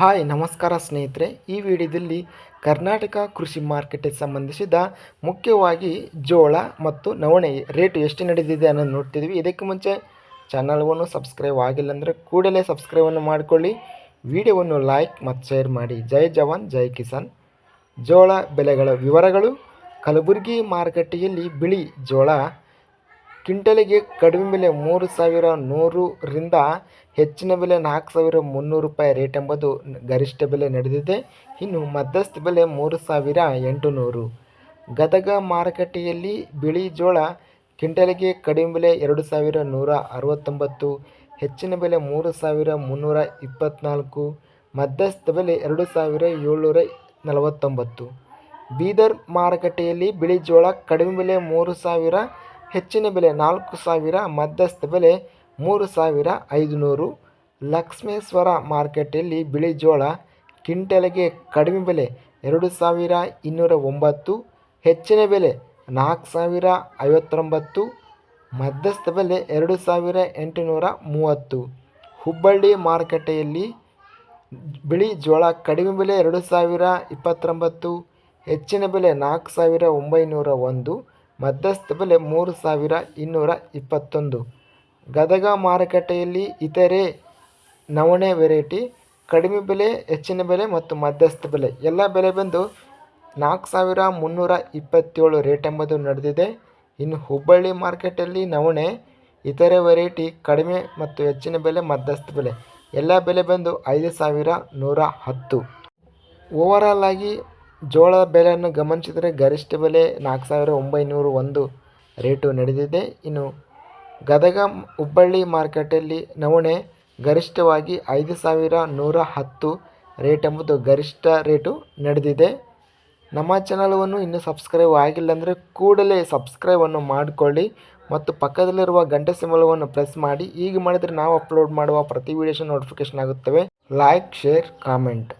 Hi, ನಮಸ್ಕಾರ ಸ್ನೇಹಿತರೆ. ಈ ವಿಡಿಯೋದಲ್ಲಿ ಕರ್ನಾಟಕ ಕೃಷಿ ಮಾರ್ಕೆಟ್ಗೆ ಸಂಬಂಧಿಸಿದ ಮುಖ್ಯವಾಗಿ ಜೋಳ ಮತ್ತು ನವಣೆ ರೇಟ್ ಎಷ್ಟು ನಡೆದಿದೆ ಅನ್ನೋದು ನೋಡ್ತಿದ್ವಿ. ಇದಕ್ಕೆ ಮುಂಚೆ ಚಾನಲ್ವನ್ನು ಸಬ್ಸ್ಕ್ರೈಬ್ ಆಗಿಲ್ಲ ಅಂದರೆ ಕೂಡಲೇ ಸಬ್ಸ್ಕ್ರೈಬನ್ನು ಮಾಡಿಕೊಳ್ಳಿ. ವಿಡಿಯೋವನ್ನು ಲೈಕ್ ಮತ್ತು ಶೇರ್ ಮಾಡಿ. ಜೈ ಜವಾನ್, ಜೈ ಕಿಸಾನ್. ಜೋಳ ಬೆಲೆಗಳ ವಿವರಗಳು ಕಲಬುರಗಿ ಮಾರುಕಟ್ಟೆಯಲ್ಲಿ ಬಿಳಿ ಜೋಳ ಕ್ವಿಂಟಲಿಗೆ ಕಡಿಮೆ ಬೆಲೆ ಮೂರು ಸಾವಿರ ನೂರರಿಂದ ಹೆಚ್ಚಿನ ಬೆಲೆ ನಾಲ್ಕು ಸಾವಿರ ಮುನ್ನೂರು ರೂಪಾಯಿ ರೇಟ್ ಎಂಬುದು ಗರಿಷ್ಠ ಬೆಲೆ ನಡೆದಿದೆ. ಇನ್ನು ಮಧ್ಯಸ್ಥ ಬೆಲೆ ಮೂರು ಸಾವಿರ ಎಂಟುನೂರು. ಗದಗ ಮಾರುಕಟ್ಟೆಯಲ್ಲಿ ಬಿಳಿ ಜೋಳ ಕ್ವಿಂಟಲಿಗೆ ಕಡಿಮೆ ಬೆಲೆ ಎರಡು ಸಾವಿರ ನೂರ ಅರವತ್ತೊಂಬತ್ತು, ಹೆಚ್ಚಿನ ಬೆಲೆ ಮೂರು ಸಾವಿರ ಮುನ್ನೂರ ಇಪ್ಪತ್ತ್ನಾಲ್ಕು ಮಧ್ಯಸ್ಥ ಬೆಲೆ ಎರಡು ಸಾವಿರ ಏಳ್ನೂರ ನಲವತ್ತೊಂಬತ್ತು. ಬೀದರ್ ಮಾರುಕಟ್ಟೆಯಲ್ಲಿ ಬಿಳಿ ಜೋಳ ಕಡಿಮೆ ಬೆಲೆ ಮೂರು ಸಾವಿರ ಹೆಚ್ಚಿನ ಬೆಲೆ ನಾಲ್ಕು ಸಾವಿರ, ಮಧ್ಯಸ್ಥ ಬೆಲೆ ಮೂರು ಸಾವಿರ ಐದುನೂರು. ಲಕ್ಷ್ಮೇಶ್ವರ ಮಾರ್ಕೆಟಲ್ಲಿ ಬಿಳಿ ಜೋಳ, ಕ್ವಿಂಟಲ್ಗೆ ಕಡಿಮೆ ಬೆಲೆ ಎರಡು ಸಾವಿರ ಇನ್ನೂರ ಒಂಬತ್ತು. ಹೆಚ್ಚಿನ ಬೆಲೆ ನಾಲ್ಕು ಸಾವಿರ ಐವತ್ತೊಂಬತ್ತು. ಮಧ್ಯಸ್ಥ ಬೆಲೆ ಎರಡು ಸಾವಿರ ಎಂಟುನೂರ ಮೂವತ್ತು. ಹುಬ್ಬಳ್ಳಿ ಮಾರುಕಟ್ಟೆಯಲ್ಲಿ ಬಿಳಿ ಜೋಳ ಕಡಿಮೆ ಬೆಲೆ ಎರಡು ಸಾವಿರ ಇಪ್ಪತ್ತೊಂಬತ್ತು. ಹೆಚ್ಚಿನ ಬೆಲೆ ನಾಲ್ಕು ಸಾವಿರ ಒಂಬೈನೂರ ಒಂದು. ಮಧ್ಯಸ್ಥ ಬೆಲೆ ಮೂರು ಸಾವಿರ ಇನ್ನೂರ ಇಪ್ಪತ್ತೊಂದು. ಗದಗ ಮಾರುಕಟ್ಟೆಯಲ್ಲಿ ಇತರೆ ನವಣೆ ವೆರೈಟಿ, ಕಡಿಮೆ ಬೆಲೆ, ಹೆಚ್ಚಿನ ಬೆಲೆ ಮತ್ತು ಮಧ್ಯಸ್ಥ ಬೆಲೆ. ಎಲ್ಲ ಬೆಲೆ ಬಂದು ನಾಲ್ಕು ಸಾವಿರ ಮುನ್ನೂರ ಇಪ್ಪತ್ತೇಳು ರೇಟ್ ಎಂಬುದು ನಡೆದಿದೆ. ಇನ್ನು ಹುಬ್ಬಳ್ಳಿ ಮಾರ್ಕೆಟಲ್ಲಿ ನವಣೆ, ಇತರೆ ವೆರೈಟಿ, ಕಡಿಮೆ ಮತ್ತು ಹೆಚ್ಚಿನ ಬೆಲೆ, ಮಧ್ಯಸ್ಥ ಬೆಲೆ. ಎಲ್ಲ ಬೆಲೆ ಬಂದು ಐದು ಸಾವಿರ ನೂರ ಹತ್ತು. ಓವರಾಲ್ ಆಗಿ ಜೋಳದ ಬೆಲೆಯನ್ನು ಗಮನಿಸಿದರೆ ಗರಿಷ್ಠ ಬೆಲೆ ನಾಲ್ಕು ಸಾವಿರ ಒಂಬೈನೂರು ಒಂದು ರೇಟು ನಡೆದಿದೆ. ಇನ್ನು ಗದಗ ಹುಬ್ಬಳ್ಳಿ ಮಾರ್ಕೆಟಲ್ಲಿ ನವಣೆ ಗರಿಷ್ಠವಾಗಿ ಐದು ಸಾವಿರ ನೂರ ಹತ್ತು ರೇಟ್ ಎಂಬುದು ಗರಿಷ್ಠ ರೇಟು ನಡೆದಿದೆ. ನಮ್ಮ ಚಾನಲವನ್ನು ಇನ್ನೂ ಸಬ್ಸ್ಕ್ರೈಬ್ ಆಗಿಲ್ಲ ಅಂದರೆ ಕೂಡಲೇ ಸಬ್ಸ್ಕ್ರೈಬನ್ನು ಮಾಡಿಕೊಳ್ಳಿ ಮತ್ತು ಪಕ್ಕದಲ್ಲಿರುವ ಗಂಟೆ ಸಿಂಬಲವನ್ನು ಪ್ರೆಸ್ ಮಾಡಿ. ಈಗ ಮಾಡಿದರೆ ನಾವು ಅಪ್ಲೋಡ್ ಮಾಡುವ ಪ್ರತಿ ವೀಡಿಯೋಸ್ ನೋಟಿಫಿಕೇಷನ್ ಆಗುತ್ತವೆ. Like share comment